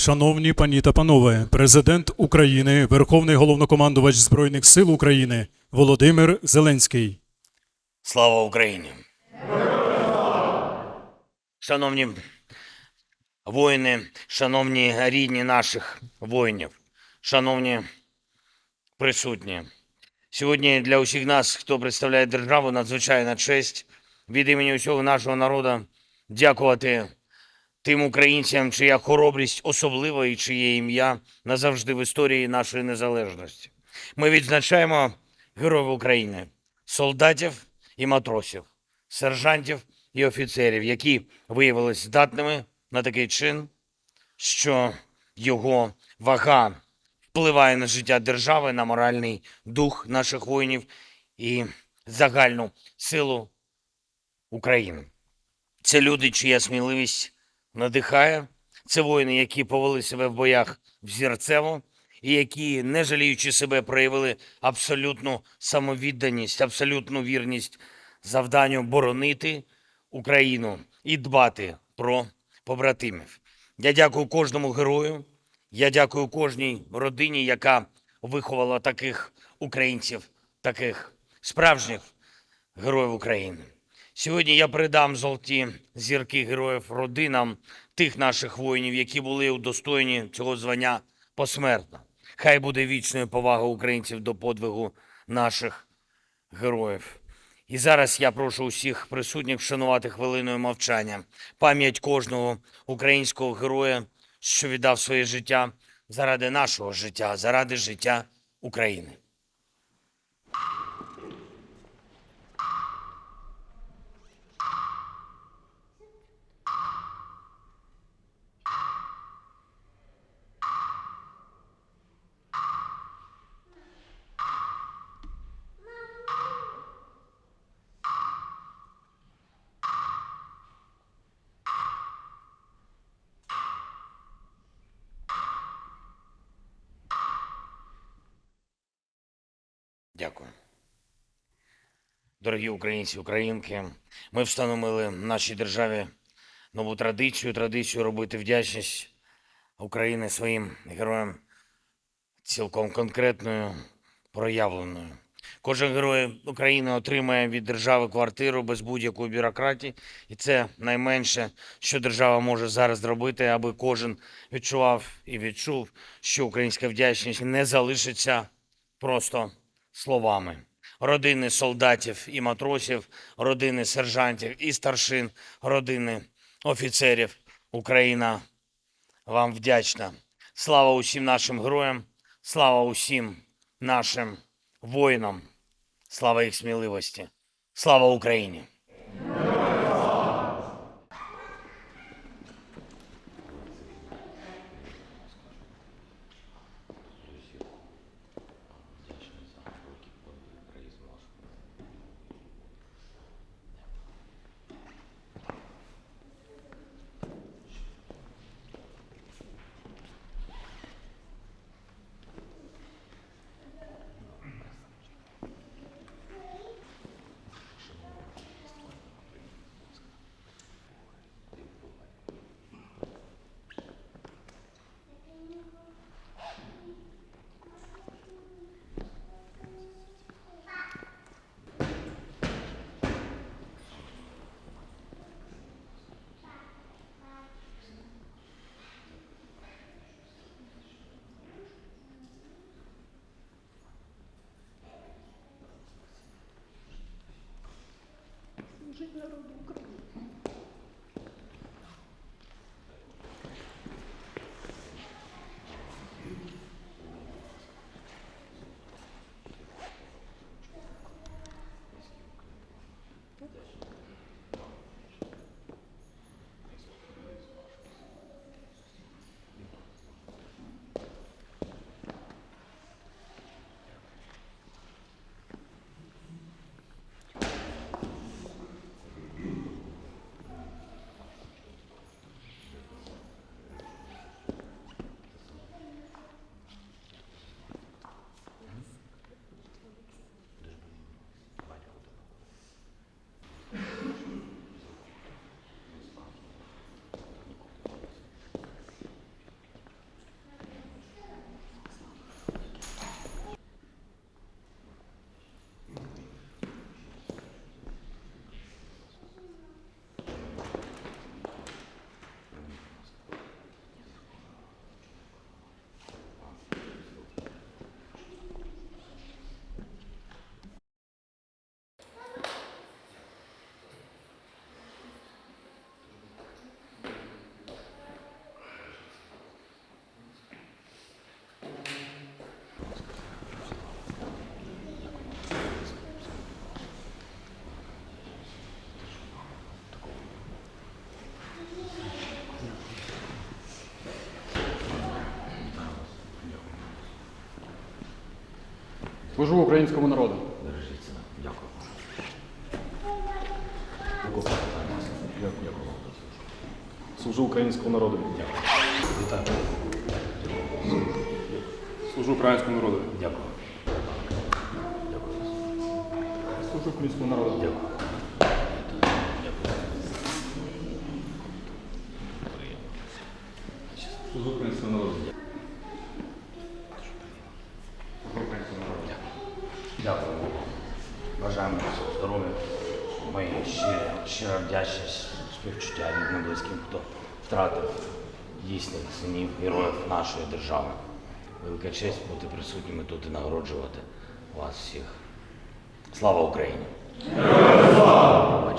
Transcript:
Шановні пані та панове, президент України, Верховний головнокомандувач Збройних сил України Володимир Зеленський. Слава Україні! Шановні воїни, шановні рідні наших воїнів, шановні присутні. Сьогодні для усіх нас, хто представляє державу, надзвичайна честь від імені усього нашого народу дякувати тим українцям, чия хоробрість особлива і чиє ім'я назавжди в історії нашої незалежності. Ми відзначаємо героїв України, солдатів і матросів, сержантів і офіцерів, які виявилися здатними на такий чин, що його вага впливає на життя держави, на моральний дух наших воїнів і загальну силу України. Це люди, чия сміливість надихає. Це воїни, які повели себе в боях взірцево і які, не жаліючи себе, проявили абсолютну самовідданість, абсолютну вірність завданню боронити Україну і дбати про побратимів. Я дякую кожному герою. Я дякую кожній родині, яка виховала таких українців, таких справжніх героїв України. Сьогодні я передам золоті зірки героїв родинам тих наших воїнів, які були удостоєні цього звання посмертно. Хай буде вічною повага українців до подвигу наших героїв. І зараз я прошу усіх присутніх вшанувати хвилиною мовчання пам'ять кожного українського героя, що віддав своє життя заради нашого життя, заради життя України. Дякую. Дорогі українці, українки, ми встановили нашій державі нову традицію, традицію робити вдячність України своїм героям цілком конкретною, проявленою. Кожен герой України отримає від держави квартиру без будь-якої бюрократії, і це найменше, що держава може зараз зробити, аби кожен відчував і відчув, що українська вдячність не залишиться просто словами. Родини солдатів і матросів, родини сержантів і старшин, родини офіцерів. Україна вам вдячна. Слава усім нашим героям, слава усім нашим воїнам, слава їх сміливості, слава Україні! Служу українському народу. Бережіть себе. Дякую. Служу українському народу. Вітаю. Служу українському народу. Дякую. Служу українському народу. Дякую. Служу українському народу. Дякую. Богу. Бажаємо здоров'я. Мої щиро вдячність, співчуття рідним близьким, хто втратив дійсних синів, героїв нашої держави. Велика честь бути присутніми тут і нагороджувати вас всіх. Слава Україні! Слава!